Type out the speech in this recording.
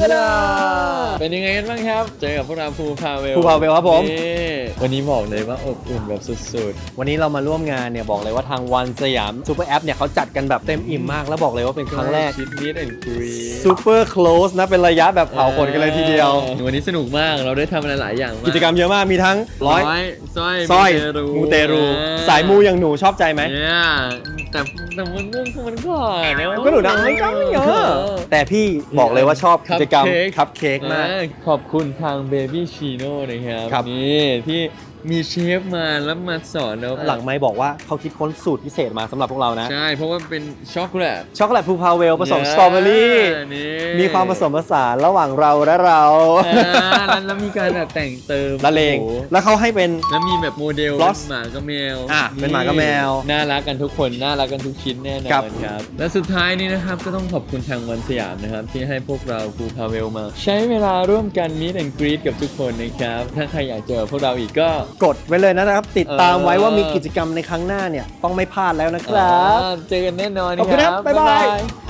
ตะดาเป็นยังไงกันบ้างครับ เจอกับพวกเราภูพาเวลภูพาเวลครับผม นี่ วันนี้บอกเลยว่าอบอุ่นแบบสุดวันนี้เรามาร่วมงานเนี่ยบอกเลยว่าทางวันสยามซูเปอร์แอปเนี่ยเขาจัดกันแบบเต็มอิ่มมากแล้วบอกเลยว่าเป็นๆครั้งแรกชิดนิดแอนกรีซูเปอร์คลสนะเป็นระยะแบบเผาขนกันเลยทีเดียว วันนี้สนุกมากเราได้ทำอะไรหลายอย่างากกิจกรรมเยอะมากมีทั้งร้อยสร้อยสร้อยมูมูเตรู สายมูอย่างหนูชอบใจไหมเนี่ยแต่แต่มันเรื่องของมันก่อนนะก็หนูดังไม่ก็ไม่เยอะแต่พี่บอกเลยว่าชอบกิจกรรมคัพเค้กมากเออขอบคุณทาง Baby Chino นะครับครับนี่ที่ มีเชฟมาแล้วมาสอนเราหลังไม่บอกว่าเขาคิดค้นสูตรพิเศษมาสำหรับพวกเรานะ ใช่ เพราะว่าเป็นช็อกโกแลต ช็อกโกแลตพูพาเวลผสมสตรอเบอรี่นี่มีความผสมผสานระหว่างเราและเราอ่าแล้วแล้วมีการแบบแต่งเติมละเลง โอ้โหแล้วเขาให้เป็น แล้วมีแบบโมเดล Lost เป็นหมากับแมวอะเป็นหมากับแมวน่ารักกันทุกคนน่ารักกันทุกชิ้นแน่นอครับนครับและสุดท้ายนี้นะครับก็ต้องขอบคุณทางวันสยามนะครับ ที่ให้พวกเราภูพาเวลมา ใช้เวลาร่วมกันมิ t แอนกรีดกับทุกคนนะครับ ถ้าใครอยากเจอพวกเราอีกก็กดไว้เลยนะครับ ติดตามเออไว้ว่ามีกิจกรรมในครั้งหน้าเนี่ยต้องไม่พลาดแล้วนะครับอ่าเจอกันแน่นอนขอบคุณครับครับบ๊ายบายบ๊าย